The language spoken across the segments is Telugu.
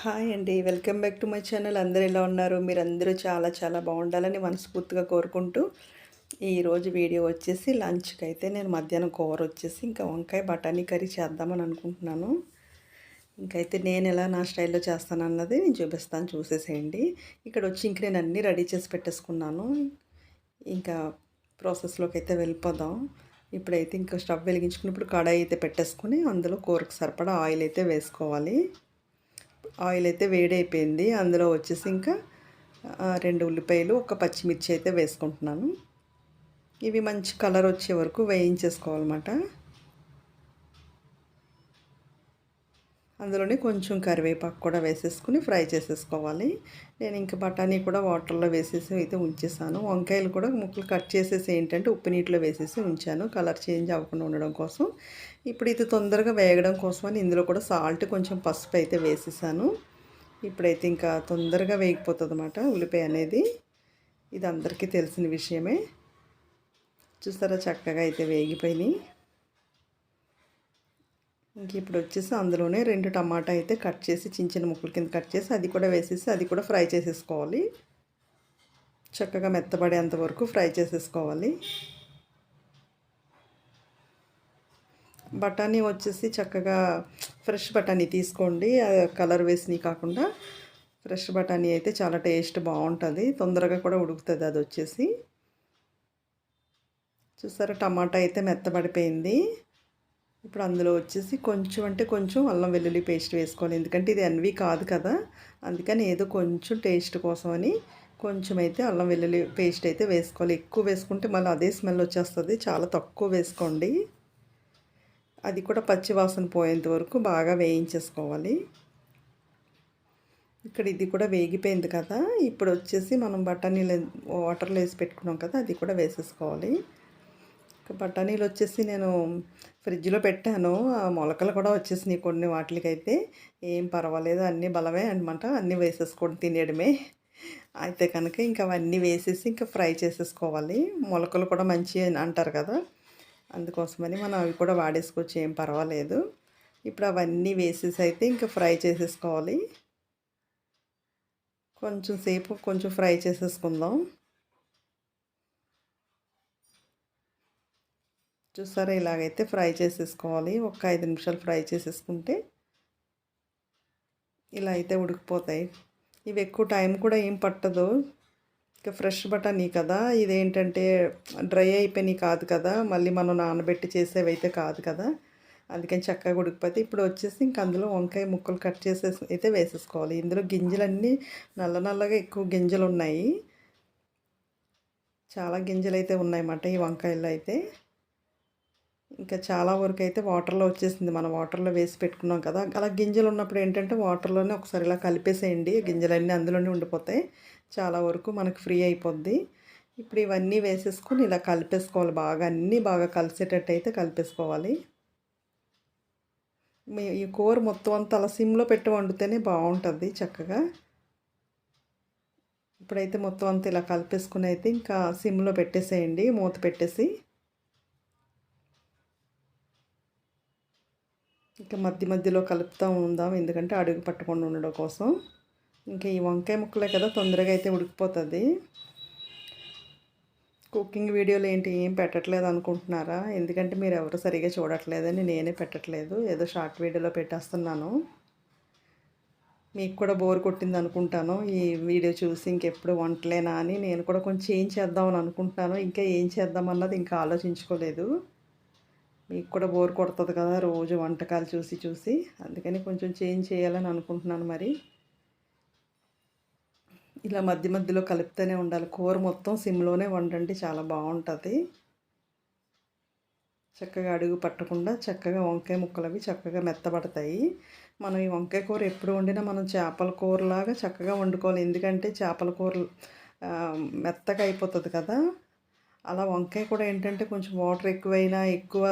హాయ్ అండి. Welcome back to my channel. అందరు ఎలా ఉన్నారు? మీరందరూ చాలా చాలా బాగుండాలని మనస్ఫూర్తిగా కోరుకుంటూ ఈరోజు వీడియో వచ్చేసి లంచ్కి అయితే నేను మధ్యాహ్నం కూర వచ్చేసి ఇంకా వంకాయ బఠానీ కర్రీ చేద్దామని అనుకుంటున్నాను. ఇంకైతే నేను ఎలా నా స్టైల్లో చేస్తాను అన్నది నేను చూపిస్తాను చూసేసేయండి. ఇక్కడ వచ్చి ఇంక నేను అన్నీ రెడీ చేసి పెట్టేసుకున్నాను. ఇంకా ప్రాసెస్లోకి అయితే వెళ్ళిపోదాం. ఇప్పుడైతే ఇంకా స్టవ్ వెలిగించుకుని ఇప్పుడు కడాయి అయితే పెట్టేసుకుని అందులో కూరకు సరిపడా ఆయిల్ అయితే వేసుకోవాలి. ఆయిల్ అయితే వేడైపోయింది. అందులో వచ్చేసి ఇంకా రెండు ఉల్లిపాయలు ఒక పచ్చిమిర్చి అయితే వేసుకుంటున్నాను. ఇవి మంచి కలర్ వచ్చే వరకు వేయించేసుకోవాలన్నమాట. అందులోనే కొంచెం కరివేపాకు కూడా వేసేసుకుని ఫ్రై చేసేసుకోవాలి. నేను ఇంకా బఠానీ కూడా వాటర్లో వేసేసి అయితే ఉంచేసాను. వంకాయలు కూడా ముక్కలు కట్ చేసేసి ఏంటంటే ఉప్పు నీటిలో వేసేసి ఉంచాను. కలర్ చేంజ్ అవ్వకుండా ఉండడం కోసం. ఇప్పుడు ఇది తొందరగా వేగడం కోసమని ఇందులో కూడా సాల్ట్ కొంచెం పసుపు అయితే వేసేసాను. ఇప్పుడైతే ఇంకా తొందరగా వేగిపోతుంది అన్నమాట ఉల్లిపాయ అనేది. ఇది అందరికీ తెలిసిన విషయమే. చూస్తారా చక్కగా అయితే వేగిపోయినాయి. ఇంక ఇప్పుడు వచ్చేసి అందులోనే రెండు టమాటా అయితే కట్ చేసి చిన్న చిన్న ముక్కల కింద కట్ చేసి అది కూడా వేసేసి అది కూడా ఫ్రై చేసేసుకోవాలి. చక్కగా మెత్తబడేంత వరకు ఫ్రై చేసేసుకోవాలి. బఠానీ వచ్చేసి చక్కగా ఫ్రెష్ బఠానీ తీసుకోండి. కలర్ వేసినవి కాకుండా ఫ్రెష్ బఠానీ అయితే చాలా టేస్ట్ బాగుంటుంది. తొందరగా కూడా ఉడుకుతుంది అది వచ్చేసి. చూసారా టమాటా అయితే మెత్తబడిపోయింది. ఇప్పుడు అందులో వచ్చేసి కొంచెం అంటే కొంచెం అల్లం వెల్లుల్లి పేస్ట్ వేసుకోవాలి. ఎందుకంటే ఇది ఎన్వి కాదు కదా. అందుకని ఏదో కొంచెం టేస్ట్ కోసం అని కొంచెం అయితే అల్లం వెల్లుల్లి పేస్ట్ అయితే వేసుకోవాలి. ఎక్కువ వేసుకుంటే మళ్ళీ అదే స్మెల్ వచ్చేస్తుంది. చాలా తక్కువ వేసుకోండి. అది కూడా పచ్చి వాసన పోయేంత వరకు బాగా వేయించేసుకోవాలి. ఇక్కడ ఇది కూడా వేగిపోయింది కదా. ఇప్పుడు వచ్చేసి మనం బఠానీలు వాటర్లో వేసి పెట్టుకున్నాం కదా అది కూడా వేసేసుకోవాలి. బఠానీలు వచ్చేసి నేను ఫ్రిడ్జ్లో పెట్టాను. ఆ మొలకలు కూడా వచ్చేసినాయి కొన్ని వాటికైతే ఏం పర్వాలేదు అన్నీ బలమే అనమాట అన్నీ వేసేసుకొని తినేయడమే. అయితే కనుక ఇంకా అవన్నీ వేసేసి ఇంకా ఫ్రై చేసేసుకోవాలి. మొలకలు కూడా మంచి అంటారు కదా. అందుకోసమని మనం అవి కూడా వాడేసుకోవచ్చు ఏం పర్వాలేదు. ఇప్పుడు అవన్నీ వేసేసి అయితే ఇంకా ఫ్రై చేసేసుకోవాలి. కొంచెం సేపు కొంచెం ఫ్రై చేసేసుకుందాం. చూసారా ఇలాగైతే ఫ్రై చేసేసుకోవాలి. ఒక ఐదు నిమిషాలు ఫ్రై చేసేసుకుంటే ఇలా అయితే ఉడికిపోతాయి. ఇవి ఎక్కువ టైం కూడా ఏం పట్టదు. ఇంకా ఫ్రెష్ బఠానీ కదా. ఇదేంటంటే డ్రై అయిపోయినాయి కాదు కదా. మళ్ళీ మనం నానబెట్టి చేసేవి అయితే కాదు కదా. అందుకని చక్కగా ఉడికిపోతే ఇప్పుడు వచ్చేసి ఇంక అందులో వంకాయ ముక్కలు కట్ చేసేసి అయితే వేసేసుకోవాలి. ఇందులో గింజలన్నీ నల్ల నల్లగా ఎక్కువ గింజలు ఉన్నాయి చాలా గింజలు అయితే ఉన్నాయన్నమాట ఈ వంకాయల్లో అయితే. ఇంకా చాలా వరకు అయితే వాటర్లో వచ్చేసింది. మనం వాటర్లో వేసి పెట్టుకున్నాం కదా. అలా గింజలు ఉన్నప్పుడు ఏంటంటే వాటర్లోనే ఒకసారి ఇలా కలిపేసేయండి. గింజలన్నీ అందులోనే ఉండిపోతాయి. చాలా వరకు మనకు ఫ్రీ అయిపోద్ది. ఇప్పుడు ఇవన్నీ వేసేసుకొని ఇలా కలిపేసుకోవాలి. బాగా అన్నీ బాగా కలిసేటట్టు అయితే కలిపేసుకోవాలి. మీ ఈ కూర మొత్తం అంతా అలా సిమ్లో పెట్టి వండితేనే బాగుంటుంది చక్కగా. ఇప్పుడైతే మొత్తం అంతా ఇలా కలిపేసుకుని అయితే ఇంకా సిమ్లో పెట్టేసేయండి. మూత పెట్టేసి ఇంకా మధ్య మధ్యలో కలుపుతూ ఉందాం. ఎందుకంటే అడుగు పట్టకుండా ఉండడం కోసం. ఇంకా ఈ వంకాయ ముక్కలే కదా తొందరగా అయితే ఉడికిపోతుంది. కుకింగ్ వీడియోలు ఏంటి? ఏం పెట్టట్లేదు అనుకుంటున్నారా? ఎందుకంటే మీరు ఎవరు సరిగా చూడట్లేదని నేనే పెట్టట్లేదు. ఏదో షార్ట్ వీడియోలో పెట్టేస్తున్నాను. మీకు కూడా బోర్ కొట్టింది అనుకుంటాను. ఈ వీడియో చూసి ఇంకెప్పుడు వంటలేనా అని నేను కూడా కొంచెం ఏం చేద్దామని అనుకుంటున్నాను. ఇంకా ఏం చేద్దాం అన్నది ఇంకా ఆలోచించుకోలేదు. మీకు కూడా బోర్ కొడుతుంది కదా రోజు వంటకాలు చూసి చూసి. అందుకని కొంచెం చేంజ్ చేయాలని అనుకుంటున్నాను మరి. ఇలా మధ్య మధ్యలో కలుపుతూనే ఉండాలి. కూర మొత్తం సిమ్లోనే వండండి చాలా బాగుంటుంది. చక్కగా అడుగు పట్టకుండా చక్కగా వంకాయ ముక్కలు అవి చక్కగా మెత్తబడతాయి. మనం ఈ వంకాయ కూర ఎప్పుడు వండినా మనం చేపల కూరలాగా చక్కగా వండుకోవాలి. ఎందుకంటే చేపల కూర మెత్తగా అయిపోతుంది కదా. అలా వంకాయ కూడా ఏంటంటే కొంచెం వాటర్ ఎక్కువైనా ఎక్కువ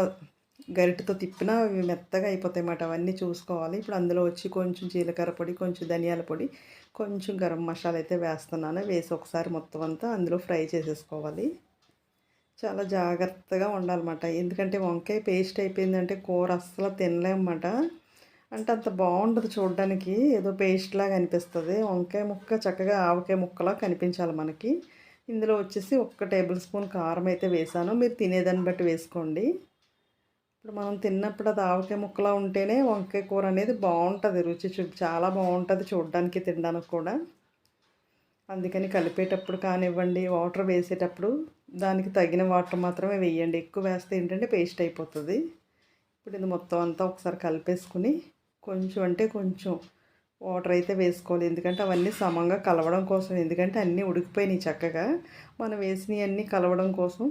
గరిటతో తిప్పినా అవి మెత్తగా అయిపోతాయి అన్నమాట. అవన్నీ చూసుకోవాలి. ఇప్పుడు అందులో వచ్చి కొంచెం జీలకర్ర పొడి కొంచెం ధనియాల పొడి కొంచెం గరం మసాలా అయితే వేస్తున్నాను. వేసి ఒకసారి మొత్తం అంతా అందులో ఫ్రై చేసేసుకోవాలి. చాలా జాగ్రత్తగా ఉండాలన్నమాట ఎందుకంటే వంకాయ పేస్ట్ అయిపోయిందంటే కూర అస్సలు తినలేమన్నమాట అంటే అంత బాగుండదు చూడడానికి. ఏదో పేస్ట్ లాగా అనిపిస్తుంది. వంకాయ ముక్క చక్కగా ఆవకాయ ముక్కలా కనిపించాలి మనకి. ఇందులో వచ్చేసి ఒక్క టేబుల్ స్పూన్ కారం అయితే వేసాను. మీరు తినేదాన్ని బట్టి వేసుకోండి. ఇప్పుడు మనం తిన్నప్పుడు అది ఆవకాయ ముక్కలా ఉంటేనే వంకాయ కూర అనేది బాగుంటుంది రుచి చూ చాలా బాగుంటుంది చూడడానికి తినడానికి కూడా. అందుకని కలిపేటప్పుడు కానివ్వండి వాటర్ వేసేటప్పుడు దానికి తగిన వాటర్ మాత్రమే వేయండి. ఎక్కువ వేస్తే ఏంటంటే పేస్ట్ అయిపోతుంది. ఇప్పుడు ఇది మొత్తం అంతా ఒకసారి కలిపేసుకుని కొంచెం అంటే కొంచెం వాటర్ అయితే వేసుకోవాలి. ఎందుకంటే అవన్నీ సమంగా కలవడం కోసం. ఎందుకంటే అన్నీ ఉడికిపోయినాయి చక్కగా. మనం వేసినవి అన్నీ కలవడం కోసం.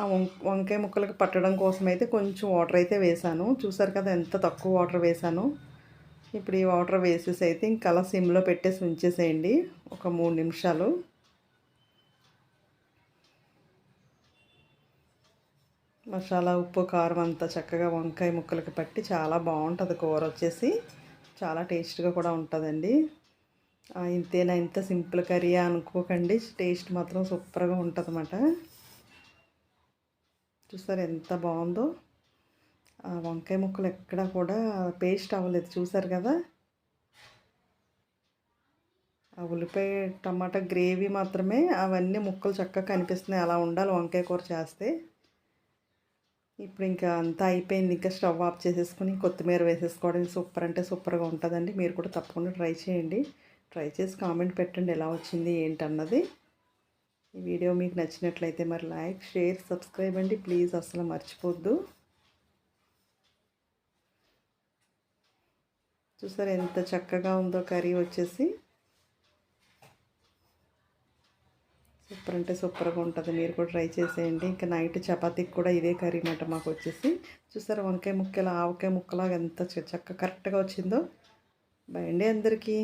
ఆ వంకాయ ముక్కలకు పట్టడం కోసం అయితే కొంచెం వాటర్ అయితే వేసాను. చూసారు కదా ఎంత తక్కువ వాటర్ వేసాను. ఇప్పుడు ఈ వాటర్ వేసేసి అయితే ఇంకా అలా సిమ్లో పెట్టేసి ఉంచేసేయండి. ఒక మూడు నిమిషాలు. మసాలా ఉప్పు కారం అంతా చక్కగా వంకాయ ముక్కలకి పట్టి చాలా బాగుంటుంది కూర వచ్చేసి. చాలా టేస్ట్గా కూడా ఉంటుందండి. ఇంతేనా ఇంత సింపుల్ కర్రీ అనుకోకండి. టేస్ట్ మాత్రం సూపర్గా ఉంటుంది అన్నమాట చూసారు ఎంత బాగుందో. ఆ వంకాయ ముక్కలు ఎక్కడా కూడా పేస్ట్ అవ్వలేదు. చూసారు కదా. ఆ ఉల్లిపాయ టమాటా గ్రేవీ మాత్రమే అవన్నీ ముక్కలు చక్కగా కనిపిస్తున్నాయి. అలా ఉండాలి వంకాయ కూర చేస్తే. ఇప్పుడు ఇంకా అంతా అయిపోయింది. ఇంకా స్టవ్ ఆఫ్ చేసేసుకొని కొత్తిమీర వేసేసుకోవడం సూపర్ అంటే సూపర్గా ఉంటుందండి. మీరు కూడా తప్పకుండా ట్రై చేయండి. ట్రై చేసి కామెంట్ పెట్టండి ఎలా వచ్చింది ఏంటన్నది. ఈ వీడియో మీకు నచ్చినట్లయితే మరి లైక్ షేర్ సబ్స్క్రైబ్ అండి. ప్లీజ్ అసలు మర్చిపోద్దు. చూసారు ఎంత చక్కగా ఉందో కర్రీ వచ్చేసి. సూపర్ అంటే సూపర్గా ఉంటుంది. మీరు కూడా ట్రై చేసేయండి. ఇంకా నైట్ చపాతీకి కూడా ఇదే కర్రీ మాట మాకు వచ్చేసి. చూసారా వంకాయ ముక్కలా? ఆవకాయ ముక్కలాగా ఎంత చక్క కరెక్ట్గా వచ్చిందో. బయండి అందరికీ.